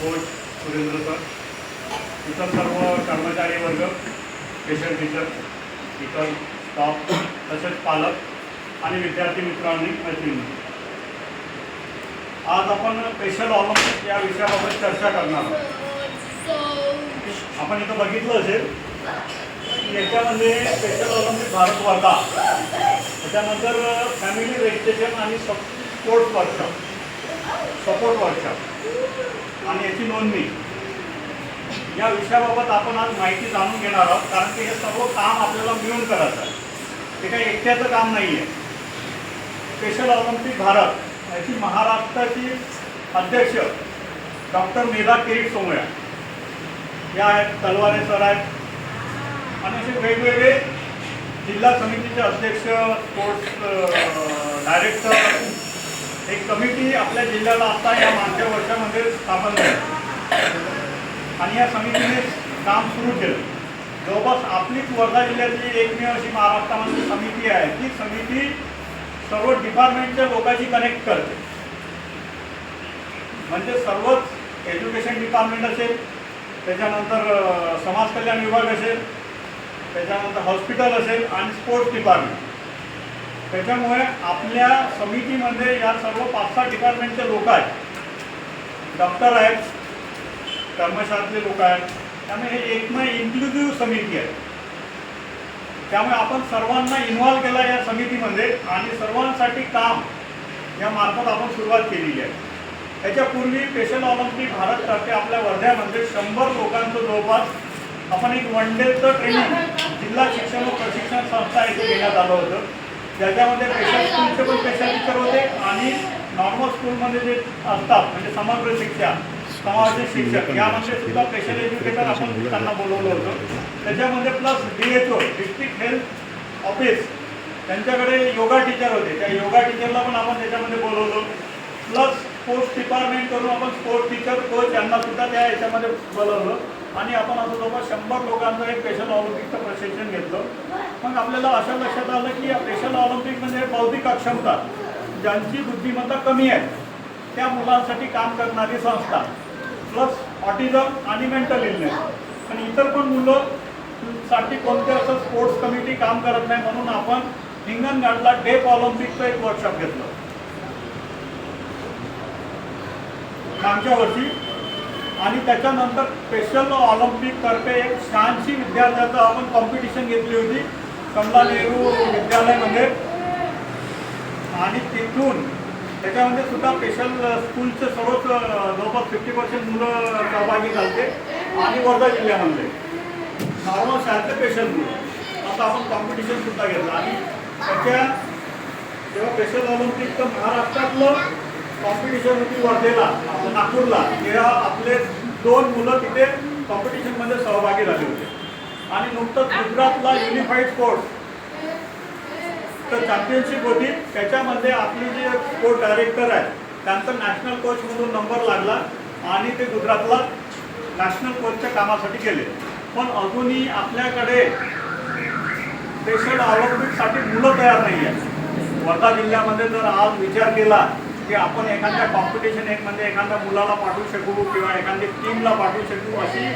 Coach Surendra sir इतर सर्व कर्मचारी वर्ग पेशंट टीचर इतर स्टाफ तसेच पालक आणि विद्यार्थी मित्रांनी मैत्रिणी आज आपण स्पेशल ऑलिम्पिक या विषयाबाबत चर्चा करणार आहोत. आपण इथं बघितलं असेल याच्यामध्ये स्पेशल ऑलिम्पिक भारत वर्धा. त्याच्यानंतर फॅमिली रेजिस्ट्रेशन आणि स्पोर्ट्स वर्कशॉप सपोर्ट वर्कशॉप आणि याची नोंदणी या विषयाबाबत आपण आज माहिती जाणून घेणार आहोत कारण की हे सर्व काम आपल्याला मिळून करायचं आहे. ते काही एकट्याचं काम नाही आहे. स्पेशल ऑलिम्पिक भारत याची महाराष्ट्राची अध्यक्ष डॉक्टर मेधा किरीट सोमया या आहेत तलवारे सर आहेत आणि असे वेगवेगळे जिल्हा समितीचे अध्यक्ष स्पोर्ट्स डायरेक्टर समिती कमिटी आपल्या जिल्ह्याला आता या मागच्या वर्षामध्ये स्थापन झाली आणि या समितीने काम सुरू केलं. जवळपास आपलीच वर्धा जिल्ह्यातली एकमेव अशी महाराष्ट्रामध्ये समिती आहे. ती समिती सर्व डिपार्टमेंटच्या लोकांशी कनेक्ट करते. म्हणजे सर्वच एज्युकेशन डिपार्टमेंट असेल त्याच्यानंतर समाज कल्याण विभाग असेल त्याच्यानंतर हॉस्पिटल असेल आणि स्पोर्ट्स डिपार्टमेंट त्याच्यामुळे आपल्या समितीमध्ये या सर्व पाच सहा डिपार्टमेंटचे लोक आहेत. डॉक्टर आहेत कर्मशाळातले लोक आहेत. त्यामुळे हे एकमेव इन्क्लुझिव्ह समिती आहे. त्यामुळे आपण सर्वांना इन्व्हॉल्व केला या समितीमध्ये आणि सर्वांसाठी काम या मार्फत आपण सुरुवात केलेली आहे. त्याच्यापूर्वी स्पेशल ऑलिम्पिक भारततर्फे आपल्या वर्ध्यामध्ये शंभर लोकांचं जवळपास आपण एक वन डेचं ट्रेनिंग जिल्हा शिक्षण व प्रशिक्षण संस्था इथे घेण्यात आलं होतं. ज्याच्यामध्ये पेशल स्कूलचे पण स्पेशल टीचर होते आणि नॉर्मल स्कूलमध्ये जे असतात म्हणजे समग्र शिक्षा समाजिक शिक्षक यामध्ये सुद्धा स्पेशल एज्युकेटर आपण त्यांना बोलवलं होतं. त्याच्यामध्ये plus D H O district health office त्यांच्याकडे योगा टीचर होते. त्या योगा टीचरला पण आपण त्याच्यामध्ये बोलवलं. प्लस स्पोर्ट्स डिपार्टमेंट करून आपण स्पोर्ट्स टीचर कोच यांना सुद्धा त्या याच्यामध्ये बोलवलं. आणि आपण आता जवळपास शंभर लोकांचं एक पेशल ऑलिम्पिकचं प्रशिक्षण घेतलं. मग आपल्याला अशा लक्षात आलं की या स्पेशल ऑलिम्पिक म्हणजे बौद्धिक अक्षमता ज्यांची बुद्धिमत्ता कमी आहे त्या मुलांसाठी काम करणारी संस्था प्लस ऑटिझम आणि मेंटल इलनेस आणि इतर पण मुलं साठी कोणते असं स्पोर्ट्स कमिटी काम करत नाही म्हणून आपण हिंगणघाटला डेप ऑलिम्पिकचं एक वर्कशॉप घेतलं. मागच्या वर्षी आणि त्याच्यानंतर स्पेशल ऑलिम्पिक तर्फे एक शहाऐंशी विद्यार्थ्याचं आपण कॉम्पिटिशन घेतली होती. कमला नेहरू विद्यालयामध्ये. आणि तिथून त्याच्यामध्ये सुद्धा स्पेशल स्कूलचे सर्वच जवळपास फिफ्टी पर्सेंट मुलं सहभागी झाले. आणि वर्धा जिल्ह्यामध्ये. नॉर्मल शाळेतले स्पेशल मुलं आता आपण कॉम्पिटिशन सुद्धा घेतलं. आणि त्याच्या जेव्हा स्पेशल ऑलिम्पिकचं महाराष्ट्रातलं कॉम्पिटिशन होती वर्धेला आपलं नागपूरला. तेव्हा आपले दोन मुलं तिथे कॉम्पिटिशनमध्ये सहभागी झाले होते. आणि नुकतंच गुजरातला युनिफाईड स्पोर्ट्स तर चॅम्पियनशिप होती. त्याच्यामध्ये आपली जे स्पोर्ट डायरेक्टर आहे त्यांचा नॅशनल कोच म्हणून नंबर लागला आणि ते गुजरातला नॅशनल कोचच्या कामासाठी गेले. पण अजूनही आपल्याकडे स्पेशल ऑलिम्पिकसाठी मुलं तयार नाही आहेत वर्धा जिल्ह्यामध्ये जर आज विचार केला की आपण एखाद्या कॉम्पिटिशन एक म्हणजे एखाद्या मुलाला पाठवू शकू किंवा एखाद्या टीमला पाठवू शकू अशी